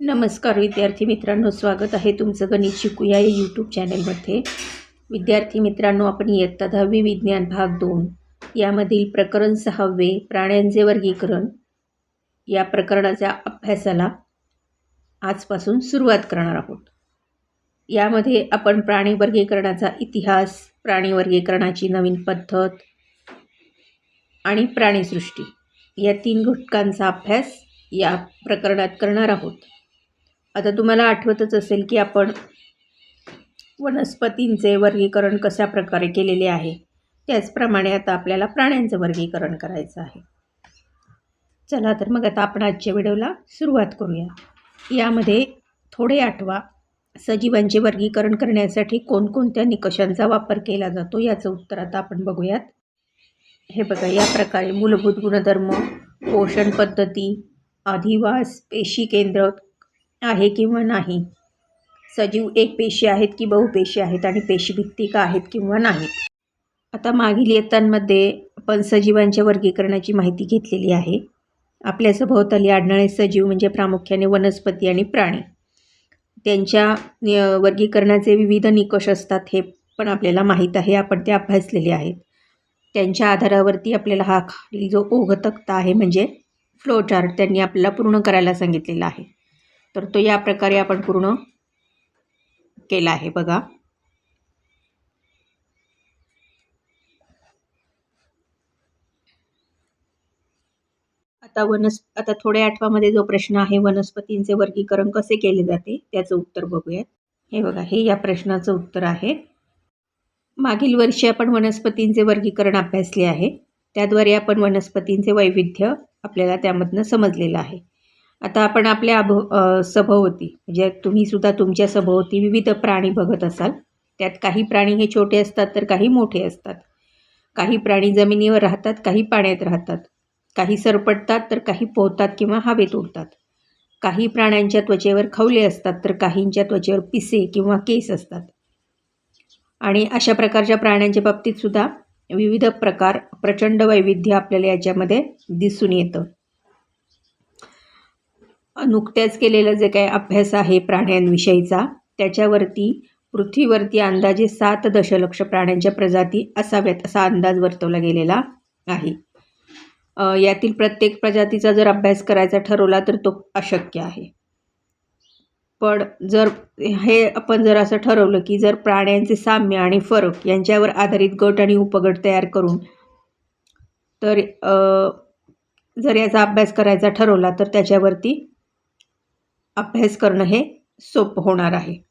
नमस्कार विद्यार्थी मित्रांनो स्वागत आहे तुमचं गणित शिकूया या यूट्यूब चॅनलमध्ये विद्यार्थी मित्रांनो आपण इयत्ता दहावी विज्ञान भाग दोन यामधील प्रकरण सहावे प्राण्यांचे वर्गीकरण या प्रकरणाच्या अभ्यासाला आजपासून सुरुवात करणार आहोत. यामध्ये आपण प्राणी वर्गीकरणाचा इतिहास प्राणी वर्गीकरणाची नवीन पद्धत आणि प्राणीसृष्टी या तीन घटकांचा अभ्यास या प्रकरणात करणार आहोत. आता तुम्हाला आठवतच असेल की आपण वनस्पतींचे वर्गीकरण कशा प्रकारे केलेले आहे? त्याचप्रमाणे आता आपल्याला प्राण्यांचं वर्गीकरण करायचं आहे. चला तर मग आता आपण आजच्या व्हिडिओला सुरुवात करूया. यामध्ये थोडे आठवा. सजीवांचे वर्गीकरण करण्यासाठी कोणकोणत्या निकषांचा वापर केला जातो याचं उत्तर आता आपण बघूयात. हे बघा या प्रकारे मूलभूत गुणधर्म पोषण पद्धती अधिवास पेशी केंद्र आहे किंवा नाही. सजीव एक पेशी आहेत की बहुपेशी आहेत आणि पेशीभित्तिका आहेत किंवा नाहीत. आता मागील इयत्तांमध्ये आपण सजीवांच्या वर्गीकरणाची माहिती घेतलेली आहे. आपल्या सभोवताली आढळणारे सजीव म्हणजे प्रामुख्याने वनस्पती आणि प्राणी. त्यांच्या वर्गीकरणाचे विविध निकष असतात हे पण आपल्याला माहीत आहे. आपण ते अभ्यासलेले आहेत. त्यांच्या आधारावरती आपल्याला हा खाली जो ओघ तक्ता आहे म्हणजे फ्लो चार्ट त्यांनी आपल्याला पूर्ण करायला सांगितलेला आहे. तर तो या प्रकारे आपण पूर्ण केला आहे बघा. आता वनस आता थोड्या आठवामध्ये जो प्रश्न आहे वनस्पतींचे वर्गीकरण कसे केले जाते त्याचं उत्तर बघूयात. हे बघा हे या प्रश्नाचं उत्तर आहे. मागील वर्षी आपण वनस्पतींचे वर्गीकरण अभ्यासले आहे. त्याद्वारे आपण वनस्पतींचे वैविध्य आपल्याला त्यामधनं समजलेलं आहे. आता आपण आपल्या अभ सभोवती म्हणजे तुम्हीसुद्धा तुमच्या सभोवती विविध प्राणी बघत असाल. त्यात काही प्राणी हे छोटे असतात तर काही मोठे असतात. काही प्राणी जमिनीवर राहतात काही पाण्यात राहतात. काही सरपटतात तर काही पोहतात किंवा हवेत उडतात. काही प्राण्यांच्या त्वचेवर खवले असतात तर काहींच्या त्वचेवर पिसे किंवा केस असतात. आणि अशा प्रकारच्या प्राण्यांच्या बाबतीत सुद्धा विविध प्रकार प्रचंड वैविध्य आपल्याला याच्यामध्ये दिसून येतं. नुकत्याच केलेलं जे काही अभ्यास आहे प्राण्यांविषयीचा त्याच्यावरती पृथ्वीवरती अंदाजे सात दशलक्ष प्राण्यांच्या प्रजाती असाव्यात असा अंदाज वर्तवला गेलेला आहे. यातील प्रत्येक प्रजातीचा जर अभ्यास करायचा ठरवला तर तो अशक्य आहे. पण जर हे आपण जर असं ठरवलं की जर प्राण्यांचे साम्य आणि फरक यांच्यावर आधारित गट आणि उपगट तयार करून तर जर याचा अभ्यास करायचा ठरवला तर त्याच्यावरती अभ्यास करणं हे सोपं होणार आहे.